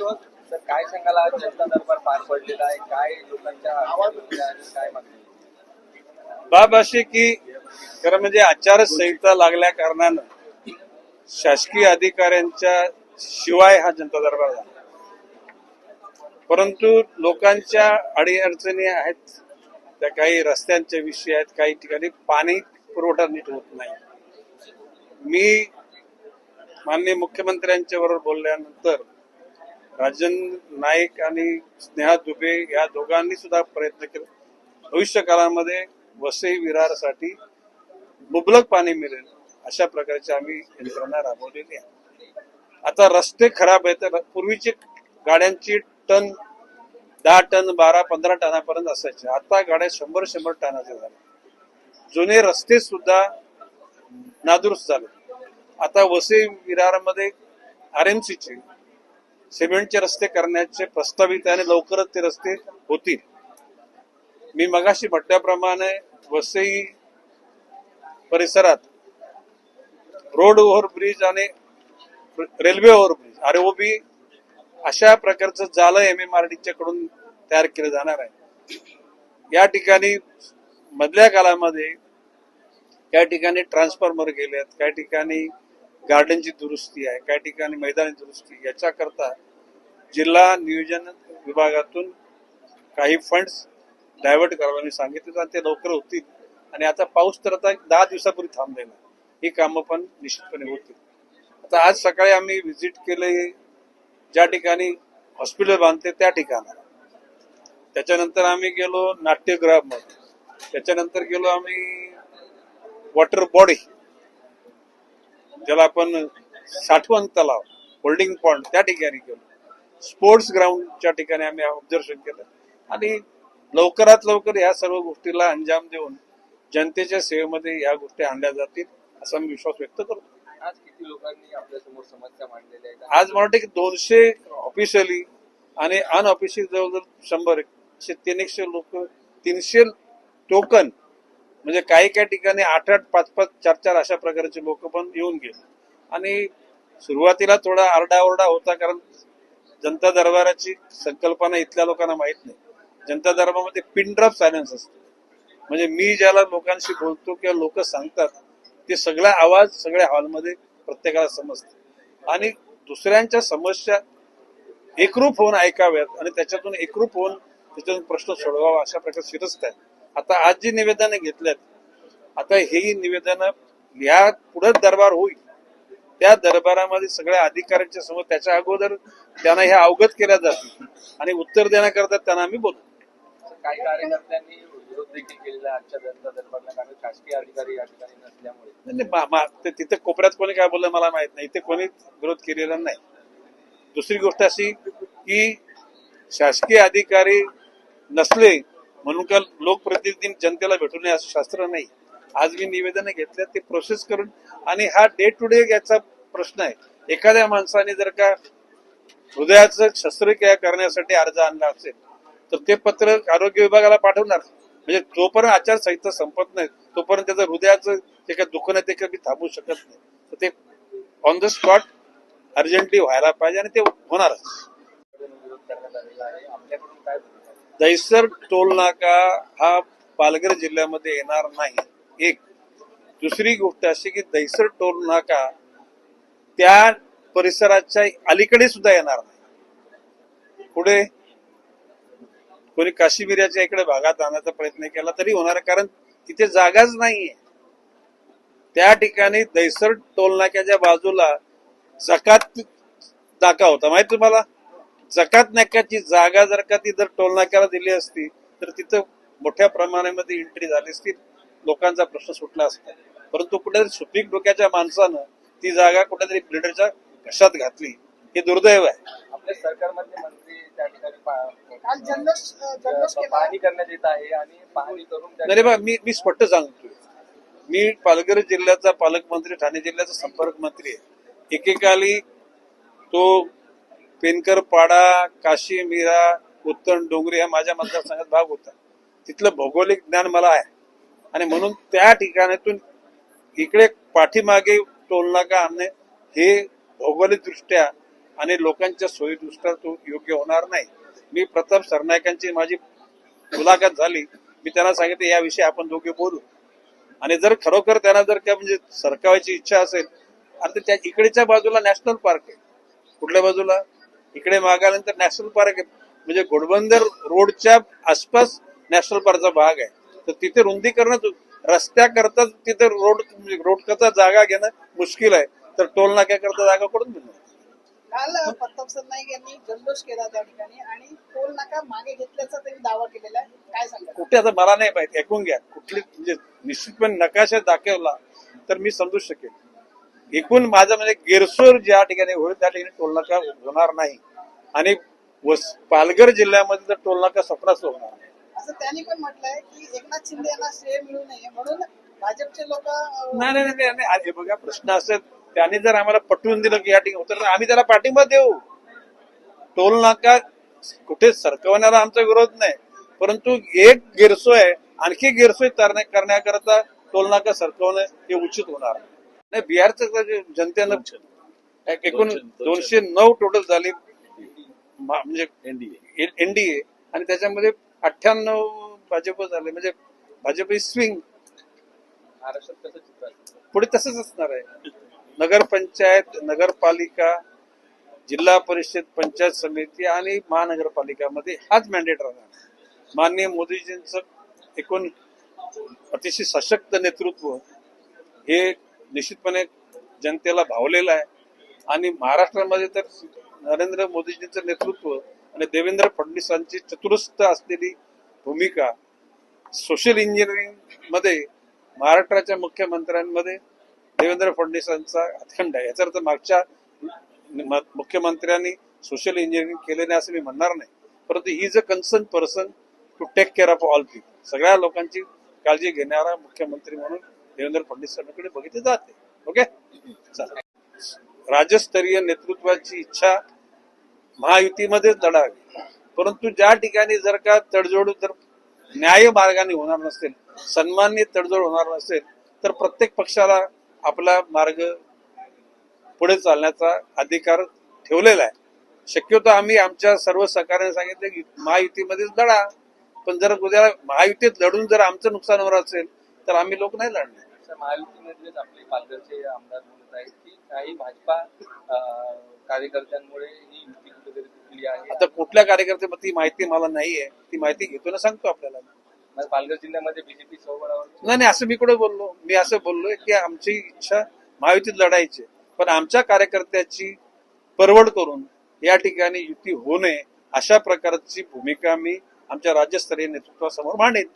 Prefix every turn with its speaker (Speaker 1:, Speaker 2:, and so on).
Speaker 1: Sir काय सांगाल? आज जनता दरबार पार पडलेला आहे. काय लोकांच्या काय मागणी
Speaker 2: बाब अशी की खरं म्हणजे आचारसंहिता लागल्या कारणानं शासकीय अधिकाऱ्यांच्या शिवाय हा जनता दरबार झाला. परंतु लोकांच्या अडीअडचणी आहेत. त्या काही रस्त्यांचे विषय आहेत. काही ठिकाणी पाणी पुरवठा नीट होत नाही. मी माननीय मुख्यमंत्र्यांच्या बरोबर बोलल्यानंतर राजन नाईक आणि स्नेहा दुबे या दोघांनी सुद्धा प्रयत्न केले. भविष्य काळामध्ये वसई विरारसाठी मुबलक पाणी मिळेल अशा प्रकारची आम्ही यंत्रणा राबवलेली आहे. आता रस्ते खराब आहेत तर पूर्वीची गाड्यांची टन दहा टन बारा पंधरा टनापर्यंत असायचे. आता गाड्या शंभर शंभर टनाच्या झाल्या जुने रस्ते सुद्धा नादुरुस्त झाले. आता वसई विरारमध्ये आर एम सीचे सिमेंटचे रस्ते करण्याचे प्रस्तावित आहे आणि लवकरच ते रस्ते होतील. मी मगाशी म्हटल्याप्रमाणे वसई परिसरात रोड ओव्हरब्रिज आणि रेल्वे ओव्हरब्रिज आरओबी अशा प्रकारचं जालं एम एम आर डीच्या कडून तयार केलं जाणार आहे. या ठिकाणी मधल्या काळामध्ये काही ठिकाणी ट्रान्सफॉर्मर गेले आहेत काही ठिकाणी गार्डनची दुरुस्ती आहे काही ठिकाणी मैदानी दुरुस्ती याच्याकरता जिल्हा नियोजन विभागातून काही फंड्स डायव्हर्ट करायला सांगितले आणि ते लवकर होतील. आणि आता पाऊस तर आता एक दहा दिवसापूर्वी थांबलेला ही कामं पण निश्चितपणे होतील. आता आज सकाळी आम्ही व्हिजिट केले ज्या ठिकाणी हॉस्पिटल बांधते त्या ठिकाणाला. त्याच्यानंतर आम्ही गेलो नाट्यगृहामध्ये. त्याच्यानंतर गेलो आम्ही वॉटर बॉडी ज्याला आपण साठवण तलाव होल्डिंग पॉइंट त्या ठिकाणी गेलो स्पोर्ट्स ग्राउंडच्या ठिकाणी आम्ही ऑब्झर्वेशन केलं. आणि लवकरात लवकर या सर्व गोष्टीला अंजाम देऊन जनतेच्या सेवेमध्ये या गोष्टी आणल्या जातील असा मी विश्वास व्यक्त करतो.
Speaker 1: आज किती लोकांनी आपल्यासमोर समस्या मांडलेल्या आहेत?
Speaker 2: आज मला वाटतं की दोनशे ऑफिशियली आणि अनऑफिशियल जवळजवळ शंभर एकशे तीन एकशे लोक तीनशे टोकन म्हणजे काही काही ठिकाणी आठ आठ पाच पाच चार चार अशा प्रकारचे लोक पण येऊन गेले. आणि सुरुवातीला थोडा आरडाओरडा होता कारण जनता दरबाराची संकल्पना इथल्या लोकांना माहीत नाही. जनता दरबारामध्ये पिन ड्रॉप सायलेन्स असतो. म्हणजे मी ज्याला लोकांशी बोलतो किंवा लोक सांगतात ते सगळा आवाज सगळ्या हॉलमध्ये प्रत्येकाला समजतो. आणि दुसऱ्यांच्या समस्या एकरूप होऊन ऐकाव्यात आणि त्याच्यातून एकरूप होऊन त्याच्यातून प्रश्न सोडवावा अशा प्रकारे शिरस्त आहे आता आज जी निवेदनं घेतल्यात आता ही निवेदनं या पुढे दरबार होईल. त्या दरबारामध्ये सगळ्या अधिकाऱ्यांच्या समोर त्याच्या अगोदर त्यांना ह्या अवगत केल्या जातील आणि उत्तर देण्याकरता त्यांना आम्ही बोलतो
Speaker 1: काही कार्यकर्त्यांनी विरोध देखील केलेला आहे आजच्या जनता दरबारला. कारण शासकीय अधिकारी या ठिकाणी नसल्यामुळे.
Speaker 2: तिथे कोपऱ्यात कोणी काय बोललं मला माहीत नाही. इथे कोणी विरोध केलेला नाही. दुसरी गोष्ट अशी की शासकीय अधिकारी नसले म्हणून का लोकप्रतिनिधी जनतेला भेटू नये असं शास्त्र नाही. आज मी निवेदन घेतल्या ते प्रोसेस करून आणि हा डे टू डे याचा प्रश्न आहे. एखाद्या माणसाने जर का हृदयाचं शस्त्रक्रिया करण्यासाठी अर्ज आणला असेल तर ते पत्र आरोग्य विभागाला पाठवणार. म्हणजे जोपर्यंत आचारसंहिता संपत नाही तोपर्यंत त्याचं हृदयाचं जे काही दुःख नाही ते काही थांबू शकत नाही. तर ते ऑन द स्पॉट अर्जंटली व्हायला पाहिजे आणि ते होणारच.
Speaker 1: दहिसर
Speaker 2: दैसर टोल नाका हा पालघर जिल्ह्यामध्ये येणार नाही. एक. दुसरी गोष्ट अशी की दैसर टोल नाका त्या परिसराच्या अलीकडे सुद्धा येणार नाही. पुढे कोणी काश्मीराच्या इकडे भागात आणण्याचा प्रयत्न केला तरी होणार कारण तिथे जागाच नाहीये. त्या ठिकाणी दैसर टोल नाक्याच्या बाजूला जकात नाका होता. माहिती तुम्हाला? जकात नाक्याची जागा जर का ती जर टोल नाक्याला दिली असती तर तिथं मोठ्या प्रमाणामध्ये एंट्री झाली असती. लोकांचा प्रश्न सुटला असता. परंतु कुठेतरी सुपीक डोक्याच्या माणसानं ती जागा कुठेतरी बिल्डरच्या घशात घातली हे दुर्दैव आहे.
Speaker 1: आपल्या सरकारमधले मंत्री त्या ठिकाणी पाहणी करण्यात येत आहे आणि पाहणी करून त्या
Speaker 2: नाही बा मी मी स्पष्ट सांगतोय. मी पालघर जिल्ह्याचा पालकमंत्री ठाणे जिल्ह्याचा संपर्क मंत्री आहे. एकेकाली तो पेनकर पाडा काशी मीरा उत्तण डोंगरी हा माझ्या मतदारसंघात भाग होता. तिथलं भौगोलिक ज्ञान मला आहे. आणि म्हणून त्या ठिकाणातून इकडे पाठीमागे टोलनाका आणणे हे भौगोलिक दृष्ट्या आणि लोकांच्या सोयीदृष्ट्या तो योग्य होणार नाही. मी प्रताप सरनायकांची माझी मुलाखत झाली. मी त्यांना सांगितलं याविषयी आपण दोघे बोलू. आणि जर खरोखर त्यांना जर काय म्हणजे सरकावायची इच्छा असेल आणि त्या इकडेच्या बाजूला नॅशनल पार्क आहे. कुठल्या बाजूला? इकडे मागानंतर नॅशनल पार्क आहे. म्हणजे घोडबंदर रोडच्या आसपास नॅशनल पार्कचा भाग आहे. तर तिथे रुंदीकरण रस्त्याकरता तिथे रोड रोड करता जागा घेणं मुश्किल आहे. तर टोल नाक्याकरता जागा कुठून मिळणार?
Speaker 3: काल प्रताप सरनाईक यांनी जल्लोष केला त्या ठिकाणी आणि टोल नाका मागे घेतल्याचा त्यांनी दावा केलेला आहे. काय सांगा
Speaker 2: कुठे आता मला नाही माहिती. ऐकून घ्या. कुठली म्हणजे निश्चितपणे नकाशा दाखवला तर मी समजू शकेल एकूण माझं म्हणजे गेरसोर ज्या ठिकाणी होईल त्या ठिकाणी टोलनाका होणार नाही. आणि पालघर जिल्ह्यामध्ये तर टोलनाका स्वप्नाच होणार नाही.
Speaker 3: असं त्यांनी पण म्हटलंय की एकनाथ शिंदे यांना श्रेय मिळू नये म्हणून भाजपचे लोक
Speaker 2: नाही नाही नाही हे बघा प्रश्न असेल त्यांनी जर आम्हाला पटवून दिलं की या ठिकाणी आम्ही त्याला पाठिंबा देऊ. टोल नाका कुठे सरकवण्याला आमचा विरोध नाही परंतु एक गैरसोय आणखी गैरसोय करण्या- करण्याकरता टोल नाका सरकवणं हे उचित होणार नाही. बिहारचं जनतेनं एक- एकूण दोनशे नऊ टोटल झाली. म्हणजे एनडीए. एनडीए. आणि त्याच्यामध्ये अठ्ठ्याण्णव भाजप झाले. म्हणजे भाजप स्विंग पुढे तसंच असणार आहे. नगरपंचायत नगरपालिका जिल्हा परिषद पंचायत समिती आणि महानगरपालिकामध्ये हाच मॅन्डेट राहणार. माननीय मोदीजींचं एकूण अतिशय सशक्त नेतृत्व हे निश्चितपणे जनतेला भावलेला आहे. आणि महाराष्ट्रामध्ये तर नरेंद्र मोदीजींचं नेतृत्व आणि देवेंद्र फडणवीसांची चतुरस्थ असलेली भूमिका सोशल इंजिनिअरिंगमध्ये महाराष्ट्राच्या मुख्यमंत्र्यांमध्ये देवेंद्र फडणवीसांचा हातखंड आहे. याचा अर्थ मागच्या म- मुख्यमंत्र्यांनी सोशल इंजिनिअरिंग केले नाही असं मी म्हणणार नाही. परंतु ही is a concern person to take care of all people सगळ्या लोकांची काळजी घेणारा मुख्यमंत्री म्हणून देवेंद्र फडणवीसांकडे बघितले जाते. ओके राज्यस्तरीय नेतृत्वाची इच्छा महायुतीमध्येच लढावी परंतु ज्या ठिकाणी जर का तडजोड जर न्याय मार्गाने होणार नसेल सन्माननीय तडजोड होणार नसेल तर प्रत्येक पक्षाला आपला मार्ग पुढे चालण्याचा अधिकार ठेवलेला आहे. शक्यतो आम्ही आमच्या सर्व सहकार्याने सांगितले की महायुतीमध्येच लढा. पण जर उद्या महायुतीत लढून जर आमचं नुकसान होणार असेल तर आम्ही लोक नाही लढणार.
Speaker 1: महायुतीमधलेच आपले पालघरचे आमदार म्हणत आहेत की काही भाजपा कार्यकर्त्यांमुळे ही युती कुठेतरी तुटली आहे.
Speaker 2: आता कुठल्या कार्यकर्ते ती माहिती मला नाहीये. ती माहिती घेतो ना सांगतो आपल्याला.
Speaker 1: मग पालघर जिल्ह्यामध्ये बीजेपी स्वबळावर
Speaker 2: नाही नाही असं मी कुठे बोललो? मी असं बोललोय की आमची इच्छा महायुतीत लढायची आहे. पण आमच्या कार्यकर्त्याची परवड करून या ठिकाणी युती होऊ नये अशा प्रकारची भूमिका मी आमच्या राज्यस्तरीय नेतृत्वासमोर मांडेन.